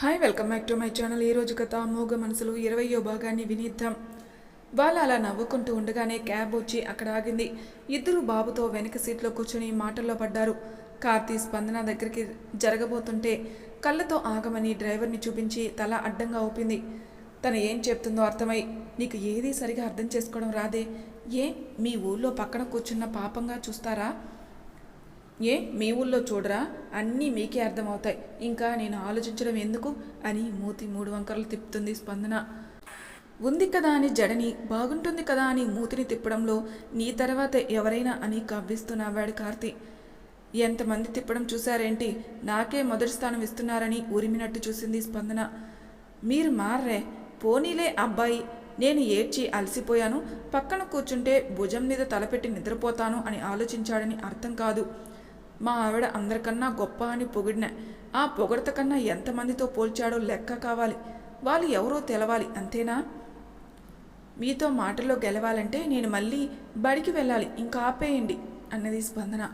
Hi welcome back to my channel ఈరోజు కథ మూగ మనసులు ఇరవయో భాగాన్ని వినిద్దాం. వాళ్ళు అలా నవ్వుకుంటూ ఉండగానే క్యాబ్ వచ్చి అక్కడ ఆగింది. ఇద్దరు బాబుతో వెనక సీట్లో కూర్చొని మాటల్లో పడ్డారు. కార్తీ స్పందన దగ్గరికి జరగబోతుంటే కళ్ళతో ఆగమని డ్రైవర్ని చూపించి తల అడ్డంగా ఊపింది. తను ఏం చెప్తుందో అర్థమై నీకు ఏదీ సరిగా అర్థం చేసుకోవడం రాదే. ఏ మీ ఊళ్ళో పక్కన కూర్చున్న పాపంగా చూస్తారా? ఏ? మీ ఊళ్ళో చూడరా? అన్నీ మీకే అర్థమవుతాయి. ఇంకా నేను ఆలోచించడం ఎందుకు? అని మూతి మూడు వంకరలు తిప్పుతుంది స్పందన. ఉంది కదా అని జడని బాగుంటుంది కదా అని మూతిని తిప్పడంలో నీ తర్వాత ఎవరైనా అని కవ్విస్తున్నావాడు కార్తి కార్తీ. ఎంతమంది తిప్పడం చూశారేంటి? నాకే మొదటి స్థానం ఇస్తున్నారని ఉరిమినట్టు చూసింది స్పందన. మీరు మార్రే పోనీలే అబ్బాయి. నేను ఏడ్చి అలసిపోయాను. పక్కన కూర్చుంటే భుజం మీద తలపెట్టి నిద్రపోతాను అని ఆలోచించాడని అర్థం కాదు. మా ఆవిడ అందరికన్నా గొప్ప అని పొగిడిన. ఆ పొగడత కన్నా ఎంతమందితో పోల్చాడో లెక్క కావాలి. వాళ్ళు ఎవరో తెలవాలి అంతేనా? మీతో మాటల్లో గెలవాలంటే నేను మళ్ళీ బడికి వెళ్ళాలి ఇంకా ఆపేయండి అన్నది స్పందన.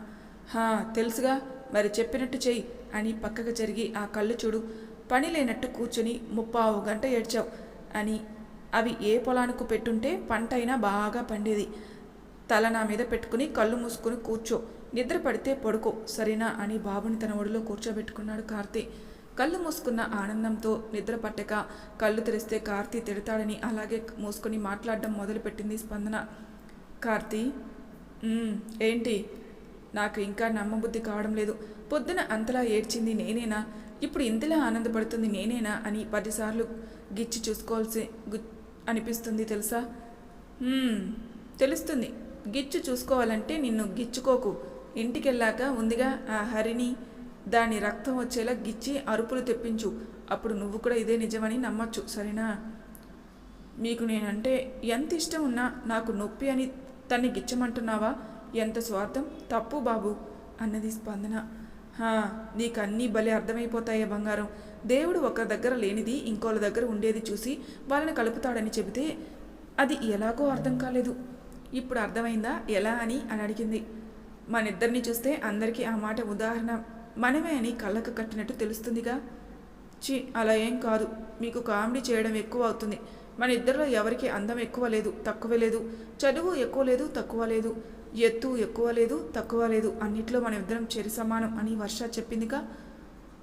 హా తెలుసుగా మరి చెప్పినట్టు చెయ్యి అని పక్కకు జరిగి ఆ కళ్ళు చూడు పని లేనట్టు కూర్చుని ముప్పావు గంట ఏడ్చావు అని. అవి ఏ పొలానికి పెట్టుంటే పంట అయినా బాగా పండేది. తల నా మీద పెట్టుకుని కళ్ళు మూసుకుని కూర్చో. నిద్ర పడితే పడుకో సరేనా అని బాబుని తన ఒడిలో కూర్చోబెట్టుకున్నాడు కార్తీ. కళ్ళు మూసుకున్న ఆనందంతో నిద్ర పట్టక కళ్ళు తెరిస్తే కార్తీ తిడతాడని అలాగే మూసుకొని మాట్లాడడం మొదలుపెట్టింది స్పందన. కార్తీ ఏంటి? నాకు ఇంకా నమ్మబుద్ధి కావడం లేదు. పొద్దున అంతలా ఏడ్చింది నేనేనా? ఇప్పుడు ఇంతలా ఆనందపడుతుంది నేనేనా అని పదిసార్లు గిచ్చి చూసుకోవాల్సి గు- అనిపిస్తుంది తెలుసా? తెలుస్తుంది. గిచ్చు చూసుకోవాలంటే నిన్ను గిచ్చుకోకు. ఇంటికెళ్ళాక ఉందిగా ఆ హరిని దాని రక్తం వచ్చేలా గిచ్చి అరుపులు తెప్పించు. అప్పుడు నువ్వు కూడా ఇదే నిజమని నమ్మొచ్చు సరేనా? మీకు నేనంటే ఎంత ఇష్టం ఉన్నా నాకు నొప్పి అని తన్ని గిచ్చమంటున్నావా? ఎంత స్వార్థం? తప్పు బాబు అన్నది స్పందన. హా నీకు అన్నీ భలే అర్థమైపోతాయే బంగారం. దేవుడు ఒక దగ్గర లేనిది ఇంకోళ్ళ దగ్గర ఉండేది చూసి వాళ్ళని కలుపుతాడని చెబితే అది ఎలాగో అర్థం కాలేదు. ఇప్పుడు అర్థమైందా? ఎలా అని అని అడిగింది. మనిద్దరిని చూస్తే అందరికీ ఆ మాట ఉదాహరణ మనమే అని కళ్ళకు కట్టినట్టు తెలుస్తుందిగా. చి అలా ఏం కాదు. మీకు కామెడీ చేయడం ఎక్కువ అవుతుంది. మన ఇద్దరిలో ఎవరికి అందం ఎక్కువ లేదు తక్కువ లేదు. చదువు ఎక్కువ లేదు తక్కువ లేదు. ఎత్తు ఎక్కువ లేదు తక్కువ లేదు. అన్నిట్లో మన ఇద్దరం చెరి సమానం అని వర్ష చెప్పిందిగా.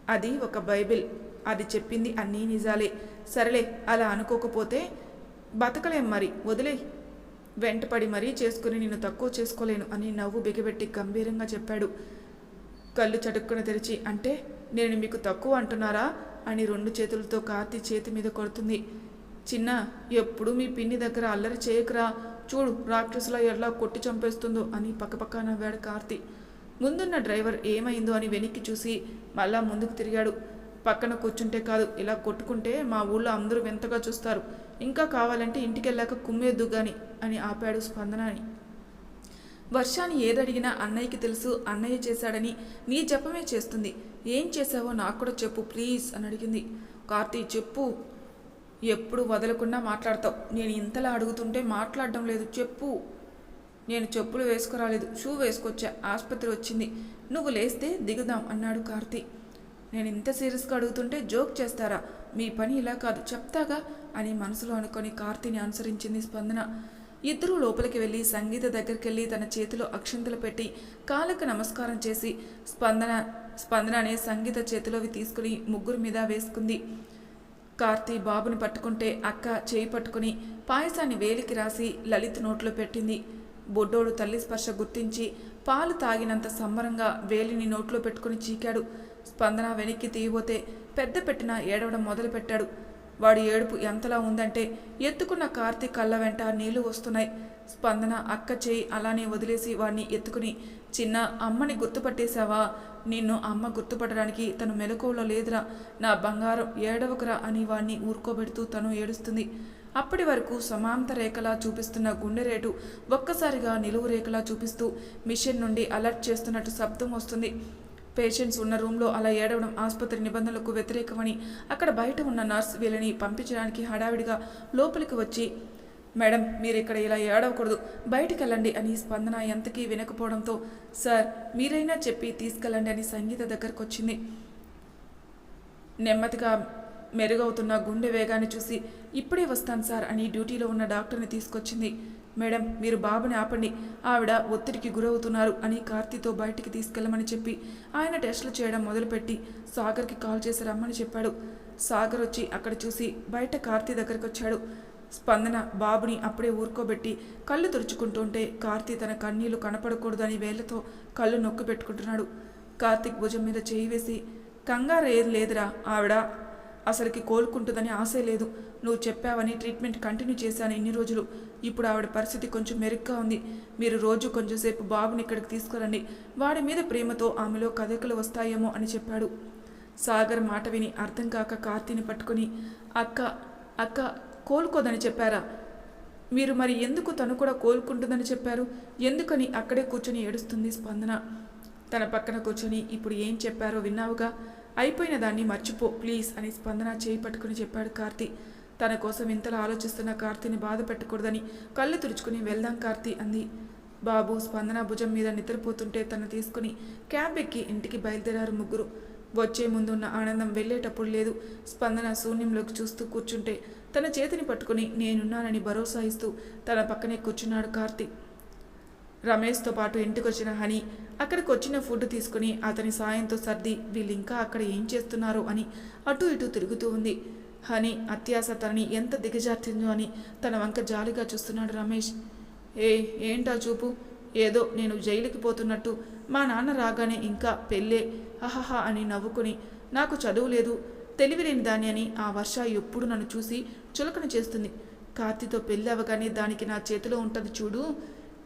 అది ఒక బైబిల్. అది చెప్పింది అన్నీ నిజాలే. సరేలే అలా అనుకోకపోతే బతకలేం మరి. వదిలే వెంటపడి మరీ చేసుకుని నిన్ను తక్కువ చేసుకోలేను అని నవ్వు బిగబెట్టి గంభీరంగా చెప్పాడు. కళ్ళు చటుక్కున తెరిచి అంటే నేను మీకు తక్కువ అంటున్నారా? అని రెండు చేతులతో కార్తీ చేతి మీద కొడుతుంది. చిన్న ఎప్పుడు మీ పిన్ని దగ్గర అల్లరి చేయకురా? చూడు రాక్షసుల ఎలా కొట్టి చంపేస్తుందో అని పక్కపక్క నవ్వాడు కార్తీ. ముందున్న డ్రైవర్ ఏమైందో అని వెనక్కి చూసి మళ్ళా ముందుకు తిరిగాడు. పక్కన కూర్చుంటే కాదు ఇలా కొట్టుకుంటే మా ఊళ్ళో అందరూ వింతగా చూస్తారు. ఇంకా కావాలంటే ఇంటికెళ్ళాక కుమ్మేద్దు గాని అని ఆపాడు స్పందన అని వర్షాన్ని ఏదడిగినా అన్నయ్యకి తెలుసు అన్నయ్య చేశాడని నీ జపమే చేస్తుంది. ఏం చేశావో నాకు కూడా చెప్పు ప్లీజ్ అని అడిగింది. కార్తీ చెప్పు. ఎప్పుడు వదలకుండా మాట్లాడతావు. నేను ఇంతలా అడుగుతుంటే మాట్లాడడం లేదు. చెప్పు. నేను చెప్పులు వేసుకురాలేదు. షూ వేసుకొచ్చా. ఆసుపత్రి వచ్చింది. నువ్వు లేస్తే దిగుదాం అన్నాడు కార్తీ. నేను ఇంత సీరియస్గా అడుగుతుంటే జోక్ చేస్తారా? మీ పని ఇలా కాదు. చెప్తాగా? అని మనసులో అనుకొని కార్తీని అనుసరించింది స్పందన. ఇద్దరూ లోపలికి వెళ్ళి సంగీత దగ్గరికి వెళ్ళి తన చేతిలో అక్షంతలు పెట్టి కాళ్ళకు నమస్కారం చేసి స్పందన స్పందన అనే సంగీత చేతిలోవి తీసుకుని ముగ్గురు మీద వేసుకుంది. కార్తీ బాబుని పట్టుకుంటే అక్క చేయి పట్టుకుని పాయసాన్ని వేలికి రాసి లలిత్ నోట్లో పెట్టింది. బొడ్డోడు తల్లి స్పర్శ గుర్తించి పాలు తాగినంత సంబరంగా వేలిని నోట్లో పెట్టుకుని చీకాడు. స్పందన వెనక్కి తీయబోతే పెద్ద పెట్టిన ఏడవడం మొదలుపెట్టాడు. వాడి ఏడుపు ఎంతలా ఉందంటే ఎత్తుకున్న కార్తీక్ కళ్ళ వెంట నీళ్ళు వస్తున్నాయి. స్పందన అక్క చేయి అలానే వదిలేసి వాడిని ఎత్తుకుని చిన్న అమ్మని గుర్తుపట్టేశావా? నిన్ను అమ్మ గుర్తుపట్టడానికి తను మెలకువలో లేదురా. నా బంగారం ఏడవకురా అని వాడిని ఊరుకోబెడుతూ తను ఏడుస్తుంది. అప్పటి వరకు సమాంత రేఖలా చూపిస్తున్న గుండె రేటు ఒక్కసారిగా నిలువు రేఖలా చూపిస్తూ మిషన్ నుండి అలర్ట్ చేస్తున్నట్టు శబ్దం వస్తుంది. పేషెంట్స్ ఉన్న రూమ్లో అలా ఏడవడం ఆసుపత్రి నిబంధనలకు వ్యతిరేకమని అక్కడ బయట ఉన్న నర్స్ వీళ్ళని పంపించడానికి హడావిడిగా లోపలికి వచ్చి మేడం మీరు ఇక్కడ ఇలా ఏడవకూడదు బయటికి వెళ్ళండి అని స్పందన ఎంతకీ వినకపోవడంతో సార్ మీరైనా చెప్పి తీసుకెళ్ళండి అని సంగీత దగ్గరకు వచ్చింది నెమ్మదిగా మెరుగవుతున్న గుండె వేగాన్ని చూసి ఇప్పుడే వస్తాను సార్ అని డ్యూటీలో ఉన్న డాక్టర్ని తీసుకొచ్చింది. మేడం మీరు బాబుని ఆపండి. ఆవిడ ఒత్తిడికి గురవుతున్నారు అని కార్తీతో బయటికి తీసుకెళ్ళమని చెప్పి ఆయన టెస్టులు చేయడం మొదలుపెట్టి సాగర్కి కాల్ చేసి రమ్మని చెప్పాడు. సాగర్ వచ్చి అక్కడ చూసి బయట కార్తీ దగ్గరికి వచ్చాడు. స్పందన బాబుని అప్పుడే ఊరుకోబెట్టి కళ్ళు తుడుచుకుంటుంటే కార్తీ తన కన్నీళ్ళు కనపడకూడదని వేళ్ళతో కళ్ళు నొక్కి పెట్టుకుంటున్నాడు కార్తీక్ భుజం మీద చేయి వేసి కంగారు ఏది లేదురా ఆవిడ అసలుకి కోలుకుంటుందని ఆశే లేదు. నువ్వు చెప్పావని ట్రీట్మెంట్ కంటిన్యూ చేశాను ఇన్ని రోజులు. ఇప్పుడు ఆవిడ పరిస్థితి కొంచెం మెరుగ్గా ఉంది. మీరు రోజు కొంచెంసేపు బాబుని ఇక్కడికి తీసుకురండి. వాడి మీద ప్రేమతో ఆమెలో కదలికలు వస్తాయేమో అని చెప్పాడు. సాగర్ మాట విని అర్థం కాక కార్తీని పట్టుకుని అక్క అక్క కోలుకోదని చెప్పారా? మీరు మరి ఎందుకు తను కూడా కోలుకుంటుందని చెప్పారు? ఎందుకని అక్కడే కూర్చొని ఏడుస్తుంది స్పందన? తన పక్కన కూర్చొని ఇప్పుడు ఏం చెప్పారో విన్నావుగా? అయిపోయిన దాన్ని మర్చిపో ప్లీజ్ అని స్పందన చేయి పట్టుకుని చెప్పాడు కార్తీ. తన కోసం ఇంతలా ఆలోచిస్తున్న కార్తీని బాధ పెట్టకూడదని కళ్ళు తుడుచుకుని వెళ్దాం కార్తీ అంది. బాబు స్పందన భుజం మీద నిద్రపోతుంటే తను తీసుకుని క్యాబ్ ఎక్కి ఇంటికి బయలుదేరారు ముగ్గురు. వచ్చే ముందున్న ఆనందం వెళ్ళేటప్పుడు లేదు. స్పందన శూన్యంలోకి చూస్తూ కూర్చుంటే తన చేతిని పట్టుకుని నేనున్నానని భరోసా ఇస్తూ తన పక్కనే కూర్చున్నాడు కార్తీక్ రమేష్తో పాటు ఇంటికొచ్చిన హని అక్కడికి వచ్చిన ఫుడ్ తీసుకుని అతని సాయంతో సర్ది వీళ్ళు ఇంకా అక్కడ ఏం చేస్తున్నారు అని అటు ఇటు తిరుగుతూ ఉంది. హని అత్యాస తనని ఎంత దిగజార్చిందో అని తన వంక జాలిగా చూస్తున్నాడు రమేష్. ఏ ఏంటా చూపు? ఏదో నేను జైలుకి పోతున్నట్టు మా నాన్న రాగానే ఇంకా పెళ్ళే హహహ అని నవ్వుకుని నాకు చదువు లేదు తెలివిలేని దాని అని ఆ వర్ష ఎప్పుడు నన్ను చూసి చులకన చేస్తుంది. కార్తీతో పెళ్ళి అవ్వగానే దానికి నా చేతిలో ఉంటుంది చూడు.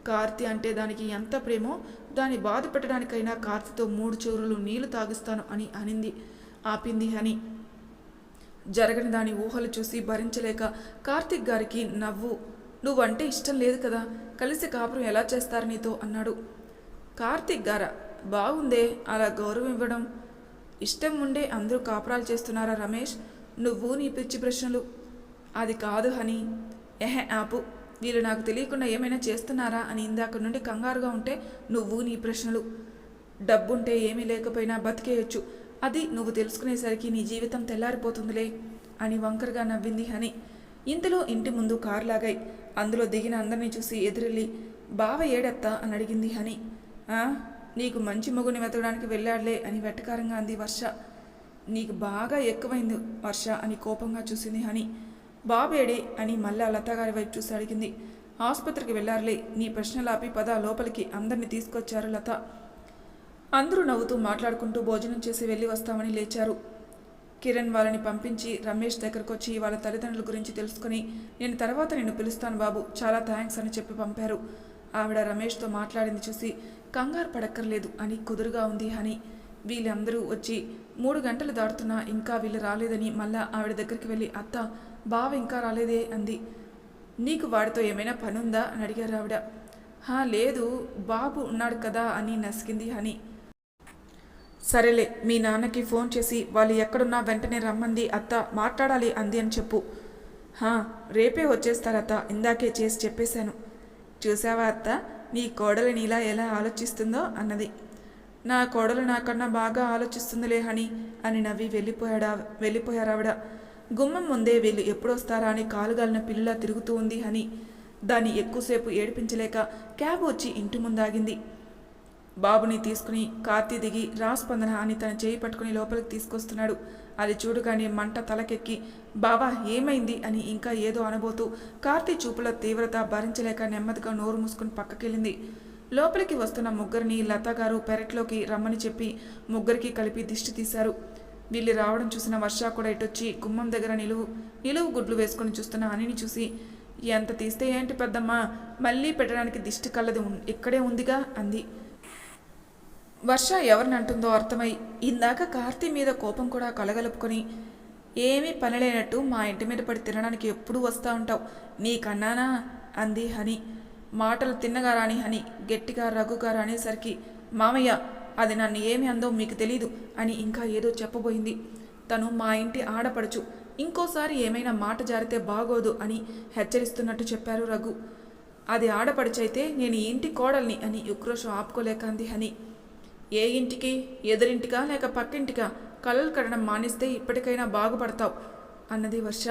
కార్తీ అంటే దానికి ఎంత ప్రేమో దాన్ని బాధ పెట్టడానికైనా కార్తీతో మూడు చోరులు నీళ్ళు తాగిస్తాను అని అనింది ఆపింది అని జరగని దాని ఊహలు చూసి భరించలేక కార్తిక్ గారికి నవ్వు నువ్వంటే ఇష్టం లేదు కదా కలిసి కాపురం ఎలా చేస్తారు నీతో? అన్నాడు. కార్తిక్ గారా బాగుందే అలా గౌరవం ఇవ్వడం. ఇష్టం ఉండే అందరూ కాపురాలు చేస్తున్నారా రమేష్? నువ్వు నీ పిచ్చి ప్రశ్నలు. అది కాదు హని. ఎహె ఆపు. మీరు నాకు తెలియకుండా ఏమైనా చేస్తున్నారా అని ఇందాక నుండి కంగారుగా ఉంటే నువ్వు నీ ప్రశ్నలు. డబ్బుంటే ఏమీ లేకపోయినా బతికేయొచ్చు. అది నువ్వు తెలుసుకునేసరికి నీ జీవితం తెల్లారిపోతుందిలే అని వంకరగా నవ్వింది హని. ఇంతలో ఇంటి ముందు కారు లాగాయి. అందులో దిగిన అందరినీ చూసి ఎదురెళ్ళి బావ ఏడెత్తా? అని అడిగింది హని. నీకు మంచి మొగుని వెతకడానికి వెళ్ళాడులే అని వెట్టకారంగా అంది వర్ష. నీకు బాగా ఎక్కువైంది వర్ష అని కోపంగా చూసింది హని. బాబేడే అని మళ్ళా లతగారి వైపు చూసి అడిగింది. ఆసుపత్రికి వెళ్ళారులే నీ ప్రశ్నలాపి పద లోపలికి అందరిని తీసుకొచ్చారు లత. అందరూ నవ్వుతూ మాట్లాడుకుంటూ భోజనం చేసి వెళ్ళి వస్తామని లేచారు. కిరణ్ వాళ్ళని పంపించి రమేష్ దగ్గరకు వచ్చి వాళ్ళ తల్లిదండ్రుల గురించి తెలుసుకుని నేను తర్వాత నిన్ను పిలుస్తాను బాబు చాలా థ్యాంక్స్ అని చెప్పి పంపారు. ఆవిడ రమేష్తో మాట్లాడింది చూసి కంగారు పడక్కర్లేదు అని కుదురుగా ఉంది అని వీళ్ళందరూ వచ్చి మూడు గంటలు దాటుతున్నా ఇంకా వీళ్ళు రాలేదని మళ్ళా ఆవిడ దగ్గరికి వెళ్ళి అత్త బావ ఇంకా రాలేదే అంది. నీకు వాడితో ఏమైనా పని ఉందా అని అడిగారు ఆవిడ. హా లేదు బాబు ఉన్నాడు కదా అని నసికింది హని. సరేలే మీ నాన్నకి ఫోన్ చేసి వాళ్ళు ఎక్కడున్నా వెంటనే రమ్మంది అత్త మాట్లాడాలి అంది అని చెప్పు. హా రేపే వచ్చేస్తారత్త ఇందాకే చేసి చెప్పేశాను. చూసావా అత్త నీ కోడలు నీలా ఎలా ఆలోచిస్తుందో అన్నది. నా కోడలు నాకన్నా బాగా ఆలోచిస్తుందిలే హని అని నవ్వి వెళ్ళిపోయాడా వెళ్ళిపోయారావిడ. గుమ్మం ముందే వీళ్ళు ఎప్పుడొస్తారా అని కాలుగాలిన పిల్లలా తిరుగుతూ ఉంది హని. దాన్ని ఎక్కువసేపు ఏడిపించలేక క్యాబ్ వచ్చి ఇంటి ముందాగింది. బాబుని తీసుకుని కార్తీ దిగి రాస్పందన అని తన చేయి పట్టుకుని లోపలికి తీసుకొస్తున్నాడు. అది చూడగానే మంట తలకెక్కి బాబా ఏమైంది? అని ఇంకా ఏదో అనబోతూ కార్తీ చూపుల తీవ్రత భరించలేక నెమ్మదిగా నోరు మూసుకుని పక్కకెళ్ళింది. లోపలికి వస్తున్న ముగ్గురిని లత గారు పెరట్లోకి రమ్మని చెప్పి ముగ్గురికి కలిపి దిష్టి తీశారు. వీళ్ళు రావడం చూసిన వర్ష కూడా ఇటొచ్చి గుమ్మం దగ్గర నిలువు నిలువు గుడ్లు వేసుకొని చూస్తున్న అనిని చూసి ఎంత తీస్తే ఏంటి పెద్దమ్మా? మళ్ళీ పెట్టడానికి దిష్టి కళ్ళది ఇక్కడే ఉందిగా అంది. వర్ష ఎవరిని అంటుందో అర్థమై ఇందాక కార్తీ మీద కోపం కూడా కలగలుపుకొని ఏమీ పనిలేనట్టు మా ఇంటి మీద పడి తినడానికి ఎప్పుడూ వస్తూ ఉంటావు నీకన్నానా అంది హని. మాటలు తిన్నగా రాని హని గట్టిగా రఘుగా రానేసరికి మామయ్య అది నన్ను ఏమి అందో మీకు తెలీదు అని ఇంకా ఏదో చెప్పబోయింది. తను మా ఇంటి ఆడపడుచు. ఇంకోసారి ఏమైనా మాట జారితే బాగోదు అని హెచ్చరిస్తున్నట్టు చెప్పారు రఘు. అది ఆడపడిచైతే నేను ఇంటి కోడల్ని అని ఉక్రోషం ఆపుకోలేక అంది హని. ఏ ఇంటికి? ఎదురింటికా లేక పక్కింటికా? కలలు కడడం మానేస్తే ఇప్పటికైనా బాగుపడతావు అన్నది వర్ష.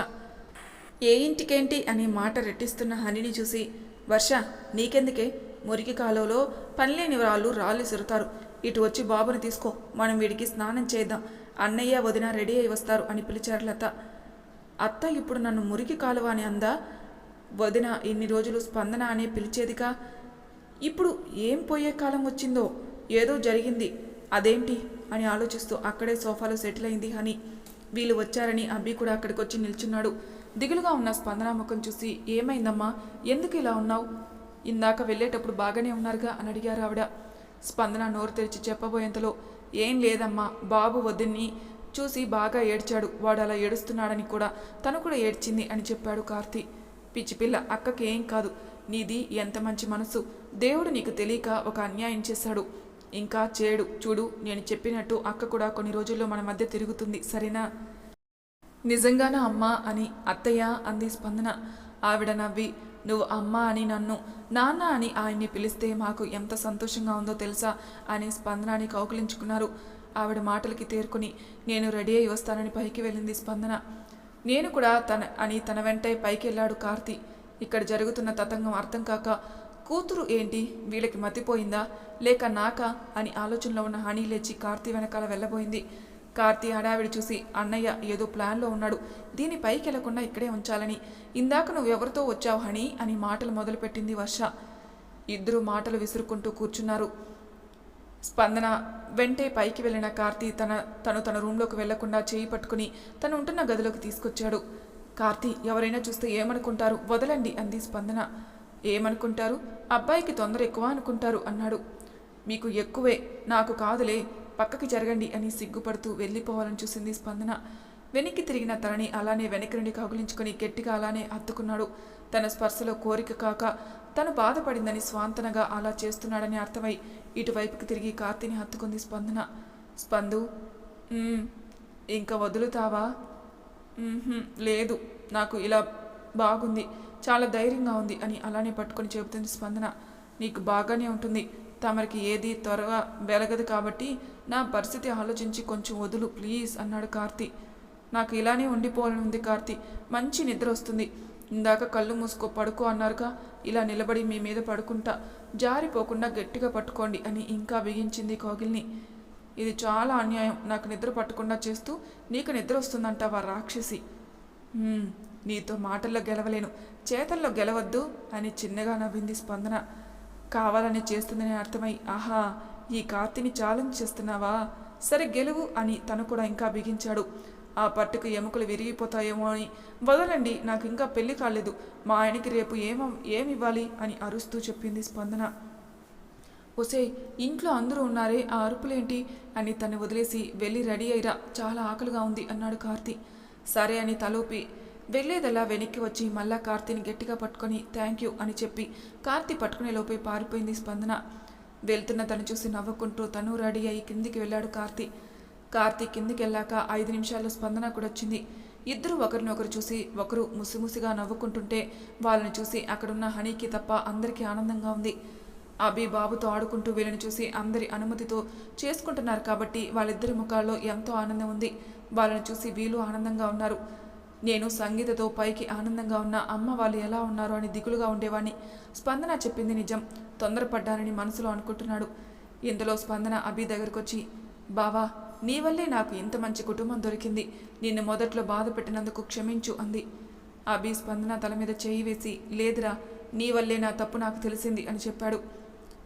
ఏ ఇంటికేంటి అని మాట రెట్టిస్తున్న హనిని చూసి వర్ష నీకెందుకే? మురికి కాలువలో పనిలేని వాళ్ళు రాళ్ళు సిరుతారు. ఇటు వచ్చి బాబుని తీసుకో మనం వీడికి స్నానం చేద్దాం. అన్నయ్య వదిన రెడీ అయి వస్తారు అని పిలిచారు లత. అత్త ఇప్పుడు నన్ను మురికి కాలువ అని అందా? వదిన ఇన్ని రోజులు స్పందన అనే పిలిచేదిగా ఇప్పుడు ఏం పోయే కాలం వచ్చిందో? ఏదో జరిగింది. అదేంటి? అని ఆలోచిస్తూ అక్కడే సోఫాలో సెటిల్ అయింది హని. వీళ్ళు వచ్చారని అబ్బి కూడా అక్కడికి వచ్చి నిల్చున్నాడు. దిగులుగా ఉన్న స్పందన ముఖం చూసి ఏమైందమ్మా? ఎందుకు ఇలా ఉన్నావు? ఇందాక వెళ్ళేటప్పుడు బాగానే ఉన్నారుగా అని అడిగారు ఆవిడ. స్పందన నోరు తెరిచి చెప్పబోయేంతలో ఏం లేదమ్మా బాబు వద్దని చూసి బాగా ఏడ్చాడు. వాడు అలా ఏడుస్తున్నాడని కూడా తను కూడా ఏడ్చింది అని చెప్పాడు కార్తీ. పిచ్చిపిల్ల అక్కకి ఏం కాదు. నీది ఎంత మంచి మనసు. దేవుడు నీకు తెలియక ఒక అన్యాయం చేశాడు. ఇంకా చేయడు చూడు నేను చెప్పినట్టు అక్క కూడా కొన్ని రోజుల్లో మన మధ్య తిరుగుతుంది. సరేనా? నిజంగానా అమ్మా అని అత్తయ్య అంది స్పందన. ఆవిడ నవ్వి నువ్వు అమ్మ అని నన్ను నాన్న అని ఆయన్ని పిలిస్తే మాకు ఎంత సంతోషంగా ఉందో తెలుసా? అని స్పందనాన్ని కౌగిలించుకున్నారు. ఆవిడ మాటలకి తేరుకుని నేను రెడీ అయి వస్తానని పైకి వెళ్ళింది స్పందన. నేను కూడా తన అని తన వెంటే పైకి వెళ్ళాడు కార్తీ. ఇక్కడ జరుగుతున్న తతంగం అర్థం కాక కూతురు ఏంటి? వీళ్ళకి మతిపోయిందా? లేక నాకా? అని ఆలోచనలో ఉన్న హనీ లేచి కార్తీ వెనకాల వెళ్ళబోయింది. కార్తీ హడావిడి చూసి అన్నయ్య ఏదో ప్లాన్లో ఉన్నాడు. దీని పైకి వెళ్ళకుండా ఇక్కడే ఉంచాలని. ఇందాక నువ్వు ఎవరితో వచ్చావు హనీ? అని మాటలు మొదలుపెట్టింది వర్ష. ఇద్దరు మాటలు విసురుకుంటూ కూర్చున్నారు. స్పందన వెంటే పైకి వెళ్ళిన కార్తీ తన తను తన రూంలోకి వెళ్ళకుండా చేయి పట్టుకుని తను ఉంటున్న గదిలోకి తీసుకొచ్చాడు. కార్తీ ఎవరైనా చూస్తే ఏమనుకుంటారు? వదలండి అంది స్పందన. ఏమనుకుంటారు? అబ్బాయికి తొందర ఎక్కువ అనుకుంటారు అన్నాడు. మీకు ఎక్కువే నాకు కాదులే. పక్కకి జరగండి అని సిగ్గుపడుతూ వెళ్ళిపోవాలని చూసింది స్పందన. వెనక్కి తిరిగిన తనని అలానే వెనక్కి నుండి కౌగిలించుకొని గట్టిగా అలానే హత్తుకున్నాడు. తన స్పర్శలో కోరిక కాక తను బాధపడిందని స్వాంతనగా అలా చేస్తున్నాడని అర్థమై ఇటువైపుకి తిరిగి కార్తీని హత్తుకుంది స్పందన. స్పందు ఇంకా వదులుతావా? లేదు. నాకు ఇలా బాగుంది. చాలా ధైర్యంగా ఉంది అని అలానే పట్టుకొని చెబుతుంది స్పందన. నీకు బాగానే ఉంటుంది. తమరికి ఏది త్వరగా వెలగదు కాబట్టి నా పరిస్థితి ఆలోచించి కొంచెం వదులు ప్లీజ్ అన్నాడు కార్తీ. నాకు ఇలానే ఉండిపోవాలని ఉంది కార్తీ. మంచి నిద్ర వస్తుంది. ఇందాక కళ్ళు మూసుకో పడుకో అన్నారుగా. ఇలా నిలబడి మీ మీద పడుకుంటా. జారిపోకుండా గట్టిగా పట్టుకోండి అని ఇంకా బిగించింది కోగిల్ని. ఇది చాలా అన్యాయం. నాకు నిద్ర పట్టకుండా చేస్తూ నీకు నిద్ర వస్తుందంటావా రాక్షసి? నీతో మాటల్లో గెలవలేను. చేతల్లో గెలవద్దు అని చిన్నగా నవ్వింది స్పందన. కావాలని చేస్తుందని అర్థమై ఆహా ఈ కార్తిని ఛాలెంజ్ చేస్తున్నావా? సరే గెలువు అని తను కూడా ఇంకా బిగించాడు. ఆ పట్టుకు ఎముకలు విరిగిపోతాయేమో అని వదలండి నాకు ఇంకా పెళ్ళి కాలేదు. మా ఆయనకి రేపు ఏమ ఏమివ్వాలి? అని అరుస్తూ చెప్పింది స్పందన. ఒసే ఇంట్లో అందరూ ఉన్నారే ఆ అరుపులేంటి? అని తను వదిలేసి వెళ్ళి రెడీ అయ్యిరా చాలా ఆకలిగా ఉంది అన్నాడు కార్తీ. సరే అని తలోపి వెళ్ళేదలా వెనక్కి వచ్చి మళ్ళా కార్తీని గట్టిగా పట్టుకొని థ్యాంక్ యూ అని చెప్పి కార్తీ పట్టుకునే లోపే పారిపోయింది స్పందన. వెళ్తున్న తను చూసి నవ్వుకుంటూ తను రెడీ అయ్యి కిందికి వెళ్ళాడు కార్తీ. కార్తీ కిందికి వెళ్ళాక ఐదు నిమిషాల్లో స్పందన కూడా వచ్చింది. ఇద్దరు ఒకరినొకరు చూసి ఒకరు ముసిముసిగా నవ్వుకుంటుంటే వాళ్ళని చూసి అక్కడున్న హనీకి తప్ప అందరికీ ఆనందంగా ఉంది. అభి బాబుతో ఆడుకుంటూ వీళ్ళని చూసి అందరి అనుమతితో చేసుకుంటున్నారు కాబట్టి వాళ్ళిద్దరి ముఖాల్లో ఎంతో ఆనందం ఉంది. వాళ్ళని చూసి వీళ్ళు ఆనందంగా ఉన్నారు. నేను సంగీతతో పైకి ఆనందంగా ఉన్న అమ్మ వాళ్ళు ఎలా ఉన్నారో అని దిగులుగా ఉండేవాణ్ణి. స్పందన చెప్పింది నిజం. తొందరపడ్డానని మనసులో అనుకుంటున్నాడు. ఇందులో స్పందన అభి దగ్గరకొచ్చి బావా నీ వల్లే నాకు ఇంత మంచి కుటుంబం దొరికింది. నిన్ను మొదట్లో బాధ పెట్టినందుకు క్షమించు అంది. అభి స్పందన తల మీద చేయి వేసి లేదురా నీ వల్లే నా తప్పు నాకు తెలిసింది అని చెప్పాడు.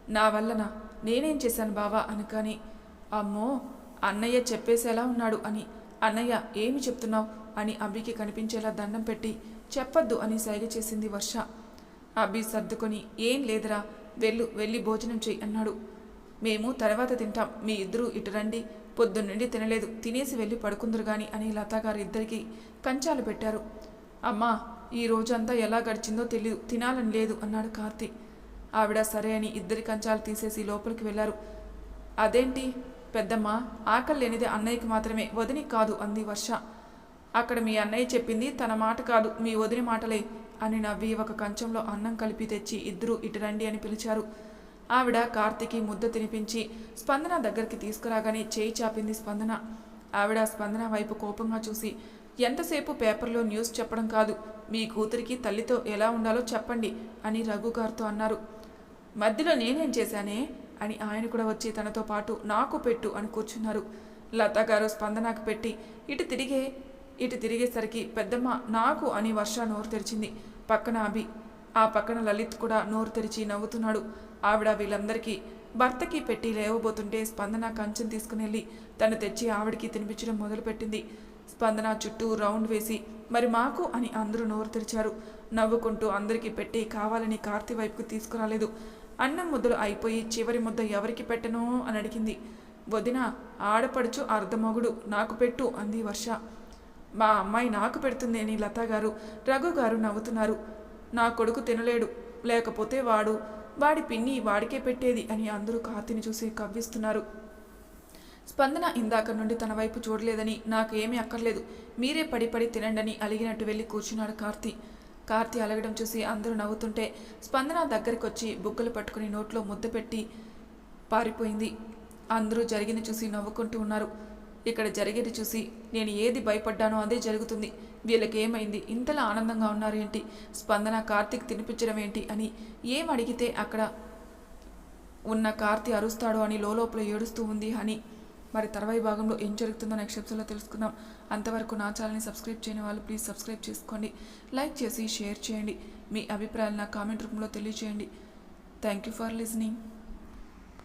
నా వల్లనా? నేనేం చేశాను బావా? అనకాని అమ్మో అన్నయ్య చెప్పేసేలా ఉన్నాడు అని. అన్నయ్య ఏమి చెప్తున్నావు? అని అబ్బికి కనిపించేలా దండం పెట్టి చెప్పొద్దు అని సైగ చేసింది వర్ష. అబ్బి సర్దుకొని ఏం లేదురా వెళ్ళు వెళ్ళి భోజనం చెయ్యి అన్నాడు. మేము తర్వాత తింటాం మీ ఇద్దరూ ఇటు రండి పొద్దున్నుండి తినలేదు తినేసి వెళ్ళి పడుకుందరు గాని అని లతాగారు ఇద్దరికి కంచాలు పెట్టారు. అమ్మా ఈ రోజంతా ఎలా గడిచిందో తెలియదు తినాలని లేదు అన్నాడు కార్తీ. ఆవిడ సరే అని ఇద్దరి కంచాలు తీసేసి లోపలికి వెళ్ళారు. అదేంటి పెద్దమ్మ ఆకలి లేనిది అన్నయ్యకి మాత్రమే వదిని కాదు అంది వర్ష. అక్కడ మీ అన్నయ్య చెప్పింది తన మాట కాదు మీ వదిలి మాటలే అని నవ్వి ఒక కంచంలో అన్నం కలిపి తెచ్చి ఇద్దరు ఇటు రండి అని పిలిచారు. ఆవిడ కార్తీకి ముద్ద తినిపించి స్పందన దగ్గరికి తీసుకురాగానే చేయి చాపింది స్పందన. ఆవిడ స్పందన వైపు కోపంగా చూసి ఎంతసేపు పేపర్లో న్యూస్ చెప్పడం కాదు మీ కూతురికి తల్లితో ఎలా ఉండాలో చెప్పండి అని రఘు గారితో అన్నారు. మధ్యలో నేనేం చేశానే? అని ఆయన కూడా వచ్చి తనతో పాటు నాకు పెట్టు అని కూర్చున్నారు. లతా గారు స్పందనకు పెట్టి ఇటు తిరిగే ఇటు తిరిగేసరికి పెద్దమ్మ నాకు అని వర్ష నోరు తెరిచింది. పక్కన అభి ఆ పక్కన లలిత్ కూడా నోరు తెరిచి నవ్వుతున్నాడు. ఆవిడ వీళ్ళందరికీ భర్తకి పెట్టి లేవబోతుంటే స్పందన కంచెం తీసుకుని వెళ్ళి తను తెచ్చి ఆవిడికి తినిపించడం మొదలుపెట్టింది. స్పందన చుట్టూ రౌండ్ వేసి మరి మాకు అని అందరూ నోరు తెరిచారు. నవ్వుకుంటూ అందరికీ పెట్టి కావాలని కార్తీ వైపుకు తీసుకురాలేదు. అన్నం ముద్దలు అయిపోయి చివరి ముద్ద ఎవరికి పెట్టను అని అడిగింది. వదిన ఆడపడుచు అర్ధమొగుడు నాకు పెట్టు అంది వర్ష. మా అమ్మాయి నాకు పెడుతుందేని లతా గారు రఘు గారు నవ్వుతున్నారు. నా కొడుకు తినలేడు లేకపోతే వాడు వాడి పిన్ని వాడికే పెట్టేది అని అందరూ కార్తీని చూసి కవ్విస్తున్నారు. స్పందన ఇందాక నుండి తన వైపు చూడలేదని నాకు ఏమీ అక్కర్లేదు. మీరే పడి పడి తినండని అలిగినట్టు వెళ్ళి కూర్చున్నాడు కార్తీ. కార్తీ అలగడం చూసి అందరూ నవ్వుతుంటే స్పందన దగ్గరికి వచ్చి బుగ్గలు పట్టుకుని నోట్లో ముద్ద పెట్టి పారిపోయింది. అందరూ జరిగిన చూసి నవ్వుకుంటూ ఉన్నారు. ఇక్కడ జరిగేది చూసి నేను ఏది భయపడ్డానో అదే జరుగుతుంది. వీళ్ళకి ఏమైంది ఇంతలా ఆనందంగా ఉన్నారు ఏంటి స్పందన కార్తీక్ తినిపించడం ఏంటి అని ఏం అడిగితే అక్కడ ఉన్న కార్తీ అరుస్తాడో అని లోపల ఏడుస్తూ ఉంది అని మరి తర్వాయి భాగంలో ఏం జరుగుతుందో నెక్స్ట్ ఎపిసోడ్లో తెలుసుకుందాం. అంతవరకు నా ఛానల్ని సబ్స్క్రైబ్ చేయని వాళ్ళు ప్లీజ్ సబ్స్క్రైబ్ చేసుకోండి. లైక్ చేసి షేర్ చేయండి. మీ అభిప్రాయాలు నా కామెంట్ రూపంలో తెలియజేయండి థ్యాంక్ యూ ఫర్ లిజనింగ్